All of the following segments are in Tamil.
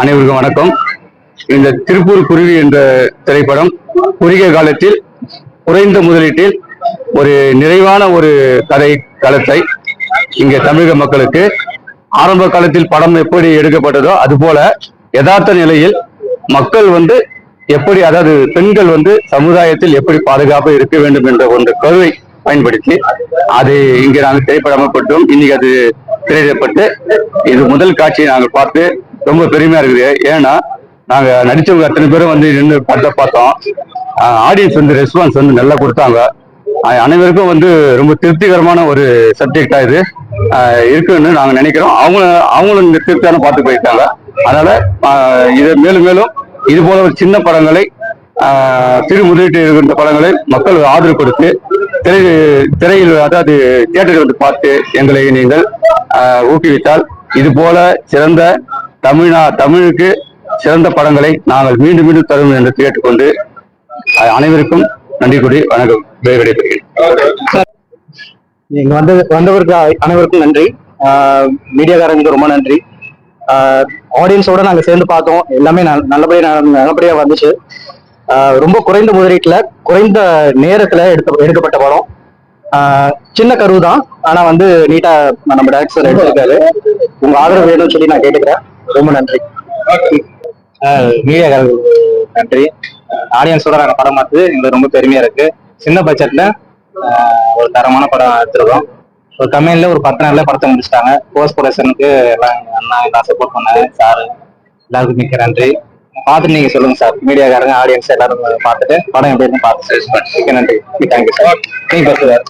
அனைவருக்கும் வணக்கம். இந்த திருப்பூர் குருவி என்ற திரைப்படம் குறுகிய காலத்தில் குறைந்த முதலீட்டில் ஒரு நிறைவான ஒரு கதை களத்தை இங்கே தமிழக மக்களுக்கு ஆரம்ப காலத்தில் படம் எப்படி எடுக்கப்பட்டதோ அதுபோல யதார்த்த நிலையில் மக்கள் வந்து எப்படி அதாவது பெண்கள் வந்து சமுதாயத்தில் எப்படி பாதுகாப்பு இருக்க வேண்டும் என்ற ஒன்று கருவை பயன்படுத்தி அது இங்கே நாங்கள் திரைப்படமாக்கப்பட்டோம் இன்னைக்கு அது திரையிடப்பட்டு இது முதல் காட்சியை நாங்கள் பார்த்து ரொம்ப பெருமையா இருக்குது. ஏன்னா நாங்க நடிச்சவங்க அத்தனை பேரும் வந்து நின்று படத்தை பார்த்தோம். ஆடியன்ஸ் வந்து ரெஸ்பான்ஸ் வந்து நல்லா கொடுத்தாங்க. அனைவருக்கும் வந்து ரொம்ப திருப்திகரமான ஒரு சப்ஜெக்டா இது. இருக்குன்னு நாங்க நினைக்கிறோம். அவங்க அவங்களும் இந்த திருப்தியான பார்த்து போயிருக்காங்க. அதனால இதை இது மேலும் மேலும் இது போல ஒரு சின்ன படங்களை திரு சிறு முதலீட்டு இருக்கின்ற படங்களை மக்கள் ஆதரவு கொடுத்து திரை திரையில் அதாவது தியேட்டரில் வந்து பார்த்து எங்களை நீங்கள் ஊக்குவித்தால் இது போல சிறந்த தமிழ்நா தமிழுக்கு சிறந்த படங்களை நாங்கள் மீண்டும் மீண்டும் தரும் என்று கேட்டுக்கொண்டு அனைவருக்கும் நன்றி கூறி வணக்கம். விடைபெறுகிறேன். இங்க வந்த வந்தவருக்கு அனைவருக்கும் நன்றி. மீடியாக்காரங்களுக்கு ரொம்ப நன்றி. ஆடியன்ஸோட நாங்க சேர்ந்து பார்த்தோம். எல்லாமே நல்- நல்லபடியா நல்லபடியா வந்துச்சு. ரொம்ப குறைந்த முதலீட்டுல குறைந்த நேரத்துல எடுக்க எடுக்கப்பட்ட படம். சின்ன கரு தான் ஆனா வந்து நீட்டா நம்ம டேரக்டர் எடுத்திருக்காரு. உங்க ஆதரவு வேணும்னு சொல்லி நான் கேட்டுக்கிறேன். ரொம்ப நன்றி. மீடியாக்காரங்களுக்கு நன்றி. ஆடியன்ஸோட நாங்க படம் பார்த்து எங்களுக்கு ரொம்ப பெருமையா இருக்கு. சின்ன பட்ஜெட்ல ஒரு தரமான படம் எடுத்திருக்கோம். ஒரு கம்பெனில ஒரு பத்து நாள்ல படத்தை முடிச்சிட்டாங்க. போஸ்ட் ப்ரொடக்ஷனுக்கு எல்லாம் அண்ணா எல்லாம் சப்போர்ட் பண்ணாங்க. சார் எல்லாருக்கும் மிக்க நன்றி. பார்த்துட்டு நீங்க சொல்லுங்க சார் மீடியாக்காரங்க ஆடியன்ஸ் எல்லாரும் பார்த்துட்டு படம் எப்படி இருக்கு பார்த்து மிக்க நன்றி. தேங்க்யூ சார் நீங்க பேசுவார்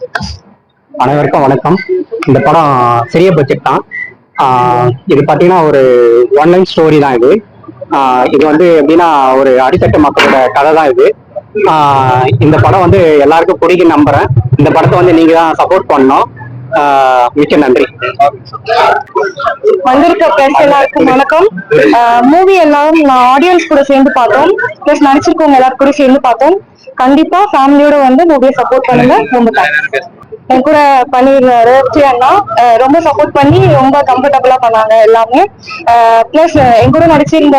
அனைவருக்கும் வணக்கம். இந்த படம் சிறிய பட்ஜெட் தான். இது பாத்தீங்கன்னா ஒரு ஒன் லைன் ஸ்டோரி தான் இது. இது வந்து எப்படின்னா ஒரு அடித்தட்டு மக்களோட கதை தான் இது. இந்த படம் வந்து எல்லாருக்கும் பிடிக்கும் நம்புறேன். இந்த படத்தை வந்து நீங்க தான் சப்போர்ட் பண்ணணும். மிக்க நன்றி. வந்திருக்க பிரஸ் எல்லாருக்கும் வணக்கம். மூவி எல்லாரும் நான் ஆடியன்ஸ் கூட சேர்ந்து பார்த்தோம். பிளஸ் நடிச்சிருக்கவங்க எல்லாரும் கூட சேர்ந்து பார்த்தோம். கண்டிப்பா ஃபேமிலியோட வந்து மூவியை சப்போர்ட் பண்ணுங்க. ரொம்ப தேங்க்ஸ் என் கூட பண்ணிருந்தாரு ருச்சி அண்ணா ரொம்ப சப்போர்ட் பண்ணி ரொம்ப கம்ஃபர்டபுளா பண்ணாங்க எல்லாமே. பிளஸ் என் கூட நடிச்சிருந்த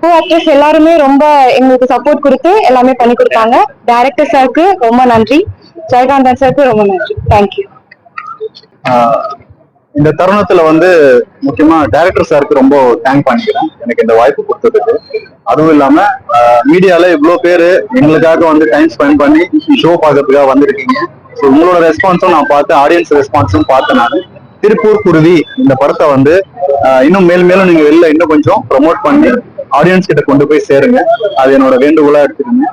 கோ ஆக்டர்ஸ் எல்லாருமே ரொம்ப எங்களுக்கு சப்போர்ட் கொடுத்து எல்லாமே பண்ணி கொடுத்தாங்க. டைரக்டர் சாருக்கு ரொம்ப நன்றி. ஜெயகாந்தன் சாருக்கு ரொம்ப நன்றி. தேங்க்யூ இந்த தருணத்துல வந்து முக்கியமா டைரக்டர் சாருக்கு ரொம்ப தேங்க் பண்ணிக்கிறேன். எனக்கு இந்த வாய்ப்பு கொடுத்ததுக்கு. அதுவும் இல்லாம மீடியால இவ்வளவு பேரு எங்களுக்காக வந்து டைம் ஸ்பெண்ட் பண்ணி ஷோ பார்க்கறதுக்காக வந்திருக்கீங்க. ஸோ உங்களோட ரெஸ்பான்ஸும் நான் பார்த்தேன் ஆடியன்ஸ் ரெஸ்பான்ஸும் பார்த்தேன் நான். திருப்பூர் குருவி இந்த படத்தை வந்து இன்னும் மேல் மேலும் நீங்க வெளில இன்னும் கொஞ்சம் ப்ரொமோட் பண்ணி ஆடியன்ஸ் கிட்ட கொண்டு போய் சேருங்க. அது என்னோட வேண்டுகோளா எடுத்துக்கோங்க.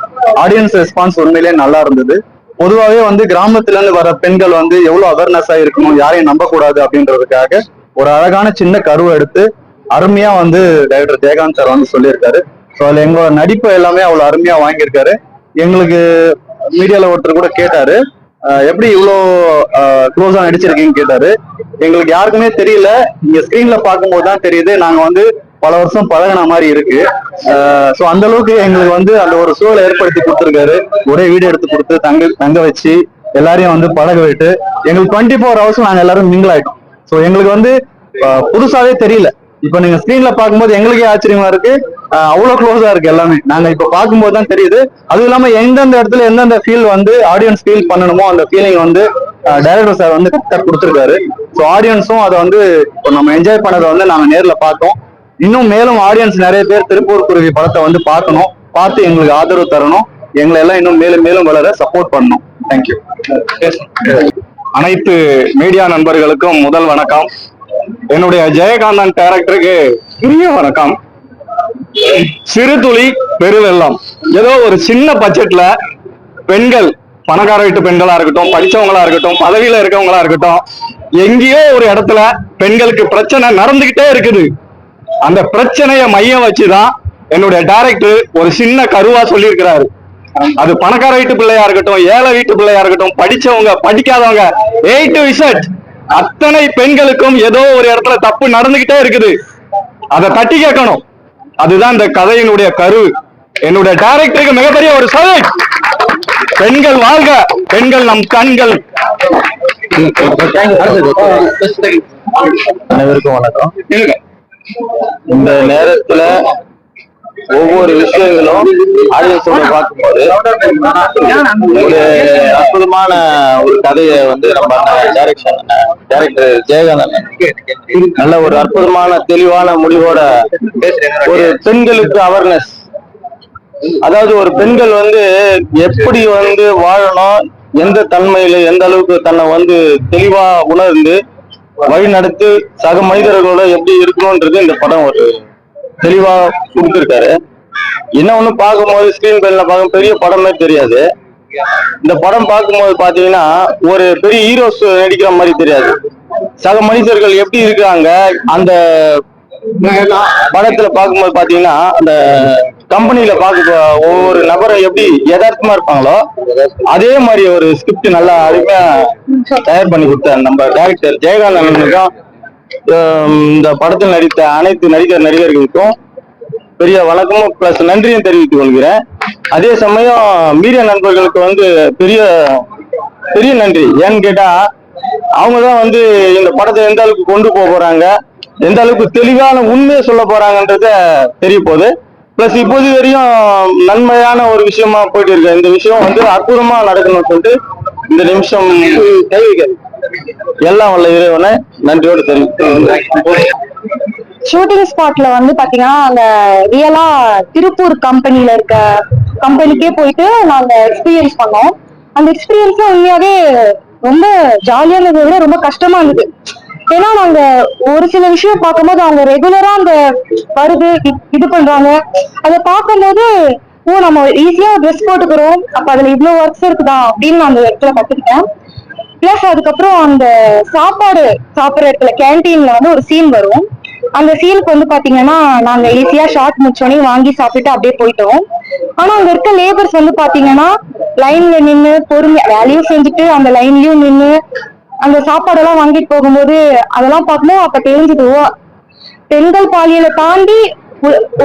ஆடியன்ஸ் ரெஸ்பான்ஸ் உண்மையிலேயே நல்லா இருந்தது. பொதுவாகவே வந்து கிராமத்துல இருந்து வர பெண்கள் வந்து எவ்வளவு அவேர்னஸா இருக்கணும் யாரையும் நம்ப கூடாது அப்படின்றதுக்காக ஒரு அழகான சின்ன கருவை எடுத்து அருமையா வந்து டைரக்டர் ஜெயகாந்த் சார் வந்து சொல்லியிருக்காரு. ஸோ அதுல எங்களோட நடிப்பு எல்லாமே அவ்வளவு அருமையா வாங்கியிருக்காரு. எங்களுக்கு மீடியால ஒருத்தர் கூட கேட்டாரு. எப்படி இவ்வளோ க்ளோஸா நடிச்சிருக்கீங்கன்னு கேட்டாரு. எங்களுக்கு யாருக்குமே தெரியல. நீங்க ஸ்கிரீன்ல பார்க்கும்போது தான் தெரியுது. நாங்க வந்து பல வருஷம் பழகின மாதிரி இருக்கு. ஸோ அந்த அளவுக்கு எங்களுக்கு வந்து அந்த ஒரு சூழலை ஏற்படுத்தி கொடுத்துருக்காரு. ஒரே வீடு எடுத்து கொடுத்து தங்க தங்க வச்சு எல்லாரையும் வந்து பழக விட்டு எங்களுக்கு டுவெண்ட்டி ஃபோர் ஹவர்ஸ் நாங்க எல்லாரும் மிங்கிள் ஆயிட்டோம். ஸோ எங்களுக்கு வந்து புதுசாவே தெரியல. இப்ப நீங்க ஸ்கிரீன்ல பார்க்கும்போது எங்களுக்கே ஆச்சரியமா இருக்கு. அவ்வளவு க்ளோஸா இருக்கு எல்லாமே. நாங்க இப்ப பார்க்கும்போது தான் தெரியுது. அதுவும் இல்லாம எந்தெந்த இடத்துல எந்தெந்த ஃபீல் வந்து ஆடியன்ஸ் ஃபீல் பண்ணணுமோ அந்த ஃபீலிங் வந்து டைரக்டர் சார் வந்து கரெக்டா கொடுத்துருக்காரு ஸோ ஆடியன்ஸும் அதை வந்து இப்போ நம்ம என்ஜாய் பண்ணதை வந்து நாங்க நேர்ல பார்த்தோம். இன்னும் மேலும் ஆடியன்ஸ் நிறைய பேர் திருப்பூர் குருவி படத்தை வந்து பார்க்கணும். பார்த்து எங்களுக்கு ஆதரவு தரணும். எங்களை எல்லாம் இன்னும் மேலும் மேலும் வளர சப்போர்ட் பண்ணணும். தேங்க்யூ அனைத்து மீடியா நண்பர்களுக்கும் முதல் வணக்கம். என்னுடைய ஜெயகாந்தன் டைரக்டருக்கு பெரிய வணக்கம். சிறு துளி பெருவெல்லாம் ஏதோ ஒரு சின்ன பட்ஜெட்ல பெண்கள் பணக்கார வீட்டு பெண்களா இருக்கட்டும் படிச்சவங்களா இருக்கட்டும் பதவியில இருக்கவங்களா இருக்கட்டும் எங்கேயோ ஒரு இடத்துல பெண்களுக்கு பிரச்சனை நடந்துகிட்டே இருக்குது. அந்த பிரச்சனைய மையம் வச்சுதான் என்னுடைய டைரக்டர் ஒரு சின்ன கருவா சொல்லியிருக்கிறாரு. அது பணக்கார வீட்டு பிள்ளையா இருக்கட்டும் ஏழை வீட்டு பிள்ளையா இருக்கட்டும் படிச்சவங்க படிக்காதவங்க ஏ டு இசட் அத்தனை பெண்களுக்கும் ஏதோ ஒரு இடத்துல தப்பு நடந்துகிட்டே இருக்குது. அதை தட்டி கேட்கணும். அதுதான் இந்த கதையினுடைய கரு. என்னுடைய டைரக்டருக்கு மிகப்பெரிய ஒரு சதை பெண்கள் வாழ்க பெண்கள் நம் கண்கள். அனைவருக்கும் வணக்கம். இந்த நேரத்துல ஒவ்வொரு விஷயங்களும் ஆடியன்ஸோட பார்க்கும்போது ஒரு அற்புதமான ஒரு கதையை வந்து நம்ம டைரக்ஷன் டைரக்டர் ஜெயகாந்தன் நல்ல ஒரு அற்புதமான தெளிவான முடிவோட ஒரு பெண்களுக்கு அவேர்னஸ் அதாவது ஒரு பெண்கள் வந்து எப்படி வந்து வாழணும் எந்த தன்மையில எந்த அளவுக்கு தன்னை வந்து தெளிவா உணர்ந்து வழி நடத்தி சக மனிதர்களோட எப்படி இருக்கணும்ன்றது இந்த படம் ஒரு தெளிவா கொடுத்துருக்காரு. என்ன ஒண்ணு பார்க்கும்போது ஸ்கிரீன் பேர்ல பார்க்கும் பெரிய படமே தெரியாது. இந்த படம் பார்க்கும்போது பாத்தீங்கன்னா ஒரு பெரிய ஹீரோஸ் நடிக்கிற மாதிரி தெரியாது. சக மனிதர்கள் எப்படி இருக்காங்க அந்த படத்துல பார்க்கும்போது பாத்தீங்கன்னா அந்த கம்பெனியில பாக்க ஒவ்வொரு நபரை எப்படி யதார்த்தமா இருப்பாங்களோ அதே மாதிரி ஒரு ஸ்கிரிப்ட் நல்லா அருமையா தயார் பண்ணி கொடுத்தார் நம்ம டேரக்டர் ஜெயகாந்தனுக்கும் இந்த படத்தில் நடித்த அனைத்து நடிகர் நடிகர்களுக்கும் பெரிய வணக்கமும் பிளஸ் நன்றியும் தெரிவித்துக் கொள்கிறேன். அதே சமயம் மீடியா நண்பர்களுக்கு வந்து பெரிய பெரிய நன்றி. ஏன்னு கேட்டா அவங்க தான் வந்து இந்த படத்தை எந்த அளவுக்கு கொண்டு போக போறாங்க எந்த அளவுக்கு தெளிவான உண்மையை சொல்ல போறாங்கன்றத தெரிய போகுது. பிளஸ் இப்போது வரையும் நன்மையான ஒரு விஷயமா போயிட்டு இருக்கு. இந்த விஷயம் வந்து அற்புதமா நடக்கணும்னு சொல்லிட்டு இந்த நிமிஷம் எல்லாம் வல்ல இறைவனை நன்றியோடு தெரிவித்து ஷூட்டிங் ஸ்பாட்ல வந்து பாத்தீங்கன்னா அந்த ரியலா திருப்பூர் கம்பெனில இருக்க கம்பெனிக்கே போயிட்டு நாங்க எக்ஸ்பீரியன்ஸ் பண்ணோம். அந்த எக்ஸ்பீரியன்ஸ்லாம் உண்மையாவே ரொம்ப ஜாலியா இருந்ததை விட ரொம்ப கஷ்டமா இருந்தது. ஏன்னா நாங்க ஒரு சில விஷயம் பார்க்கும்போது அவங்க ரெகுலரா அந்த வருது இது பண்றாங்க. அதை பார்க்கும்போது ஓ நம்ம ஈஸியா ட்ரெஸ் போட்டுக்கிறோம். அப்ப அதுல இவ்வளவு ஒர்க்ஸ் இருக்குதா? அப்படின்னு நான் அந்த இடத்துல கத்துக்கிட்டேன். பிளஸ் அதுக்கப்புறம் அந்த சாப்பாடு சாப்பிடுற இடத்துல கேன்டீன்ல வந்து ஒரு சீன் வரும். அந்த சீனுக்கு வந்து பாத்தீங்கன்னா நாங்க ஈஸியா ஷார்ட் முடிச்சோடனே வாங்கி சாப்பிட்டு அப்படியே போயிட்டோம். ஆனா அங்க இருக்க லேபர்ஸ் வந்து பாத்தீங்கன்னா லைன்ல நின்னு பொறுமையா வேலையும் செஞ்சுட்டு அந்த லைன்லயும் நின்னு அந்த சாப்பாடெல்லாம் வாங்கிட்டு போகும்போது அதெல்லாம் பார்க்கும்போது அப்ப தெரிஞ்சது பெண்கள் பாலியலை தாண்டி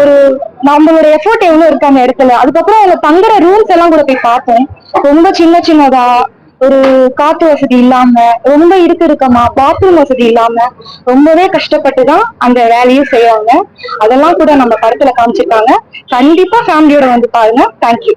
ஒரு நம்மளோட எஃபோர்ட் எவ்வளவு இருக்கு அந்த இடத்துல. அதுக்கப்புறம் அவங்க தங்குற ரூம்ஸ் எல்லாம் கூட போய் பார்த்தோம். ரொம்ப சின்ன சின்னதா ஒரு காத்து வசதி இல்லாம ரொம்ப இருக்கு இருக்கமா பாத்ரூம் வசதி இல்லாம ரொம்பவே கஷ்டப்பட்டு தான் அந்த வேலையும் செய்யறாங்க அதெல்லாம் கூட நம்ம படத்துல காமிச்சிருக்காங்க. கண்டிப்பா ஃபேமிலியோட வந்து பாருங்க. தேங்க்யூ